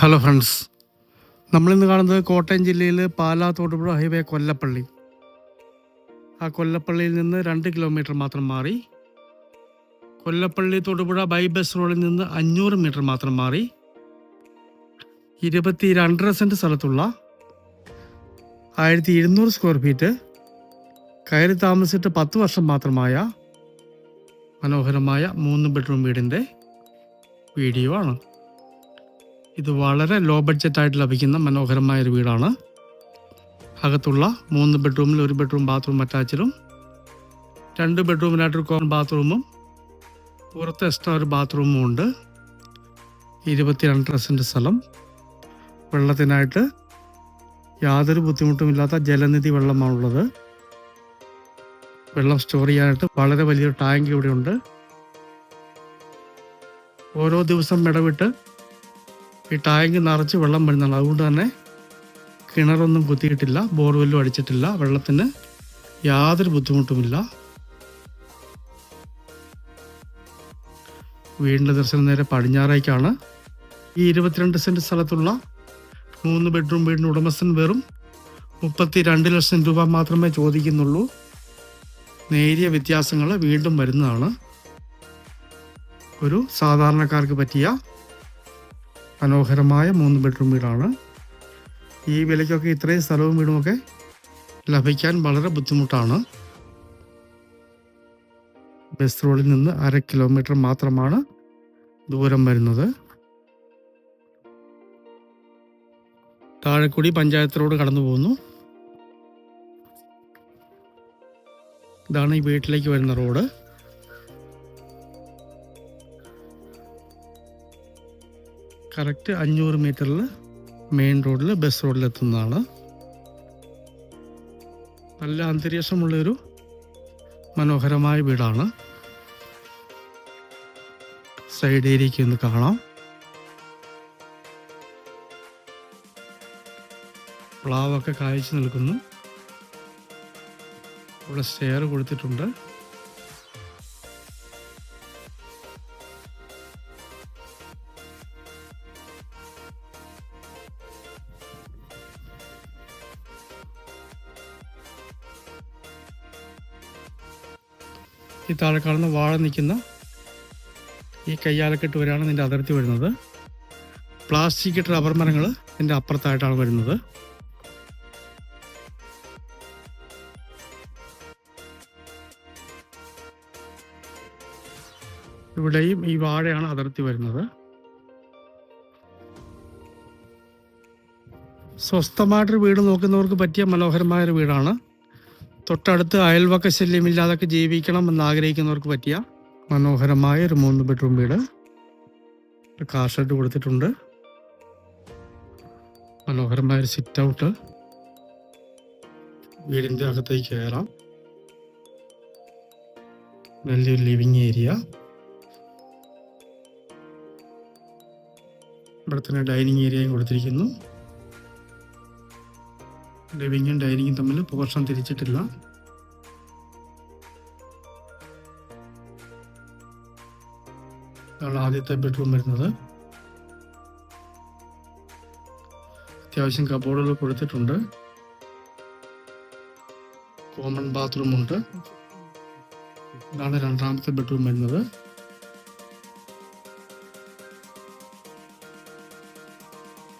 Hello friends നമ്മളിന്ന് കാണുന്നത് കോട്ടയം ജില്ലയിൽ പാലാ തോട്ടുപുഴ ഹൈവേ കൊല്ലപ്പള്ളി. ആ കൊല്ലപ്പള്ളിയിൽ നിന്ന് രണ്ട് കിലോമീറ്റർ മാത്രം മാറി. കൊല്ലപ്പള്ളി തൊടുപുഴ ബൈ ബസ് റോഡിൽ നിന്ന് അഞ്ഞൂറ് മീറ്റർ മാത്രം മാറി. ഇരുപത്തി രണ്ടര സെന്റ് സ്ഥലത്തുള്ള ആയിരത്തി ഇരുന്നൂറ് സ്ക്വയർ ഫീറ്റ് കയറി താമസിച്ചിട്ട് പത്ത് വർഷം മാത്രമായ മനോഹരമായ മൂന്ന് ബെഡ്റൂം വീടിന്റെ വീഡിയോ ആണ്. ഇത് വളരെ ലോ ബഡ്ജറ്റായിട്ട് ലഭിക്കുന്ന മനോഹരമായ ഒരു വീടാണ്. അകത്തുള്ള മൂന്ന് ബെഡ്റൂമിൽ ഒരു ബെഡ്റൂം ബാത്റൂം അറ്റാച്ചിലും രണ്ട് ബെഡ്റൂമിനായിട്ടൊരു കോൺ ബാത്റൂമും പുറത്ത് എക്സ്ട്രാ ഒരു ബാത്റൂമും ഉണ്ട്. ഇരുപത്തി രണ്ടര സെന്റ് സ്ഥലം. വെള്ളത്തിനായിട്ട് യാതൊരു ബുദ്ധിമുട്ടുമില്ലാത്ത ജലനിധി വെള്ളമാണുള്ളത്. വെള്ളം സ്റ്റോർ ചെയ്യാനായിട്ട് വളരെ വലിയൊരു ടാങ്ക് ഇവിടെയുണ്ട്. ഓരോ ദിവസം ഇടവിട്ട് ഈ ടാങ്ക് നിറച്ച് വെള്ളം വരുന്നതാണ് അതുകൊണ്ട് തന്നെ കിണറൊന്നും കുത്തിയിട്ടില്ല ബോർവെല്ലും അടിച്ചിട്ടില്ല വെള്ളത്തിന് യാതൊരു ബുദ്ധിമുട്ടുമില്ല. വീടിന്റെ ദർശനം നേരെ പടിഞ്ഞാറേക്കാണ്. ഈ ഇരുപത്തിരണ്ട് സെന്റ് സ്ഥലത്തുള്ള മൂന്ന് ബെഡ്റൂം വീടിന്റെ ഉടമസ്ഥൻ വെറും മുപ്പത്തി രണ്ട് ലക്ഷം രൂപ മാത്രമേ ചോദിക്കുന്നുള്ളൂ. നേരിയ വ്യത്യാസങ്ങൾ വീണ്ടും വരുന്നതാണ്. ഒരു സാധാരണക്കാർക്ക് പറ്റിയ മനോഹരമായ മൂന്ന് ബെഡ്റൂം വീടാണ്. ഈ വിലയ്ക്കൊക്കെ ഇത്രയും സ്ഥലവും വീടുമൊക്കെ ലഭിക്കാൻ വളരെ ബുദ്ധിമുട്ടാണ്. ബസ് റോഡിൽ നിന്ന് അര കിലോമീറ്റർ മാത്രമാണ് ദൂരം വരുന്നത്. താഴെക്കുടി പഞ്ചായത്ത് റോഡ് കടന്നു പോകുന്നു. ഇതാണ് ഈ വീട്ടിലേക്ക് വരുന്ന റോഡ്. കറക്റ്റ് അഞ്ഞൂറ് മീറ്ററിൽ മെയിൻ റോഡിൽ ബസ് റോഡിൽ എത്തുന്നതാണ് നല്ല അന്തരീക്ഷമുള്ളൊരു മനോഹരമായ വീടാണ്. സൈഡ് ഏരിയയ്ക്ക് ഒന്ന് കാണാം. പ്ലാവൊക്കെ കായ്ച്ചു നിൽക്കുന്നു ഇവിടെ സ്റ്റെയർ കൊടുത്തിട്ടുണ്ട്. ഈ താഴെ കാണുന്ന വാഴ നിൽക്കുന്ന ഈ കയ്യാലക്കെട്ട് വരെയാണ് ഇതിന്റെ അതിർത്തി വരുന്നത്. പ്ലാസ്റ്റിക് റബ്ബർ മരങ്ങൾ ഇതിന്റെ അപ്പുറത്തായിട്ടാണ് വരുന്നത്. ഇവിടെയും ഈ വാഴയാണ് അതിർത്തി വരുന്നത്. സ്വസ്ഥമായിട്ടൊരു വീട് നോക്കുന്നവർക്ക് പറ്റിയ മനോഹരമായൊരു വീടാണ്. തൊട്ടടുത്ത് അയൽവക്ക ശല്യമില്ലാതൊക്കെ ജീവിക്കണം എന്ന് ആഗ്രഹിക്കുന്നവർക്ക് പറ്റിയ മനോഹരമായ ഒരു മൂന്ന് ബെഡ്റൂം വീട്. കാർ കൊടുത്തിട്ടുണ്ട്. മനോഹരമായ ഒരു സിറ്റ് ഔട്ട് വീടിന്റെ അകത്തേക്ക് കയറാം. നല്ലൊരു ലിവിങ് ഏരിയ ഇവിടെ തന്നെ ഡൈനിങ് ഏരിയയും കൊടുത്തിരിക്കുന്നു. ലിവിങ്ങും ഡൈനിങ്ങും തമ്മിൽ. പോർഷൻ തിരിച്ചിട്ടില്ല. ഇതാണ് ആദ്യത്തെ ബെഡ്റൂം വരുന്നത്. അത്യാവശ്യം കബോർഡുകൾ കൊടുത്തിട്ടുണ്ട്. കോമൺ ബാത്റൂം ഉണ്ട്. ഇതാണ് രണ്ടാമത്തെ ബെഡ്റൂം വരുന്നത്.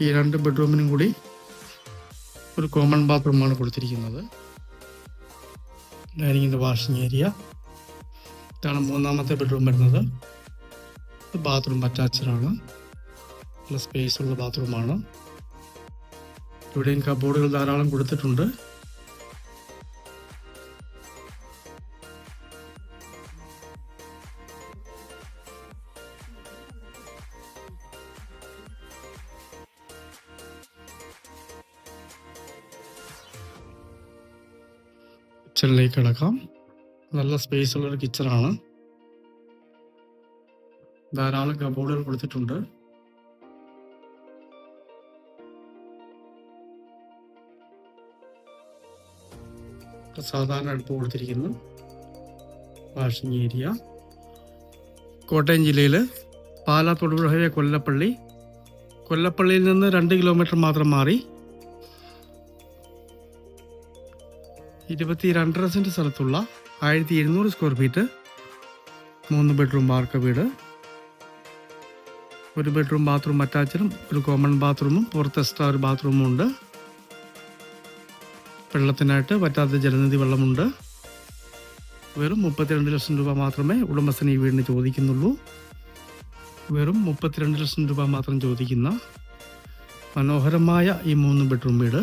ഈ രണ്ട് ബെഡ്റൂമിനും കൂടി ഒരു കോമൺ ബാത്റൂമാണ് കൊടുത്തിരിക്കുന്നത്. ഡൈനിങ്ങിന്റെ വാഷിംഗ് ഏരിയ ഇതാണ് മൂന്നാമത്തെ ബെഡ്റൂം വരുന്നത്. ബാത്റൂം അറ്റാച്ചഡാണ് നല്ല സ്പേസ് ഉള്ള ബാത്റൂമാണ് ഇവിടെയും കബോർഡുകൾ ധാരാളം കൊടുത്തിട്ടുണ്ട്. കിച്ചണിലേക്ക് കിടക്കാം. നല്ല സ്പേസ് ഉള്ളൊരു കിച്ചണാണ് ധാരാളം കബോർഡുകൾ കൊടുത്തിട്ടുണ്ട്. സാധാരണ അടുപ്പ് കൊടുത്തിരിക്കുന്നു. വാഷിംഗ് ഏരിയ കോട്ടയം ജില്ലയിൽ പാലാ തൊടുപുഴ കൊല്ലപ്പള്ളി. കൊല്ലപ്പള്ളിയിൽ നിന്ന് രണ്ട് കിലോമീറ്റർ മാത്രം മാറി ഇരുപത്തി രണ്ടര സെന്റ് സ്ഥലത്തുള്ള ആയിരത്തി എഴുന്നൂറ് സ്ക്വയർ ഫീറ്റ് മൂന്ന് ബെഡ്റൂം വാർക്ക വീട് ഒരു ബെഡ്റൂം ബാത്റൂം അറ്റാച്ചഡും ഒരു കോമൺ ബാത്റൂമും പുറത്ത് എക്സ്ട്രാ ഒരു ബാത്റൂമും ഉണ്ട്. വെള്ളത്തിനായിട്ട് പറ്റാത്ത ജലനിധി വെള്ളമുണ്ട്. വെറും മുപ്പത്തിരണ്ട് ലക്ഷം രൂപ മാത്രമേ ഉടമസ്ഥൻ ഈ വീടിന് ചോദിക്കുന്നുള്ളൂ. വെറും മുപ്പത്തിരണ്ട് ലക്ഷം രൂപ മാത്രം ചോദിക്കുന്ന മനോഹരമായ ഈ മൂന്ന് ബെഡ്റൂം വീട്.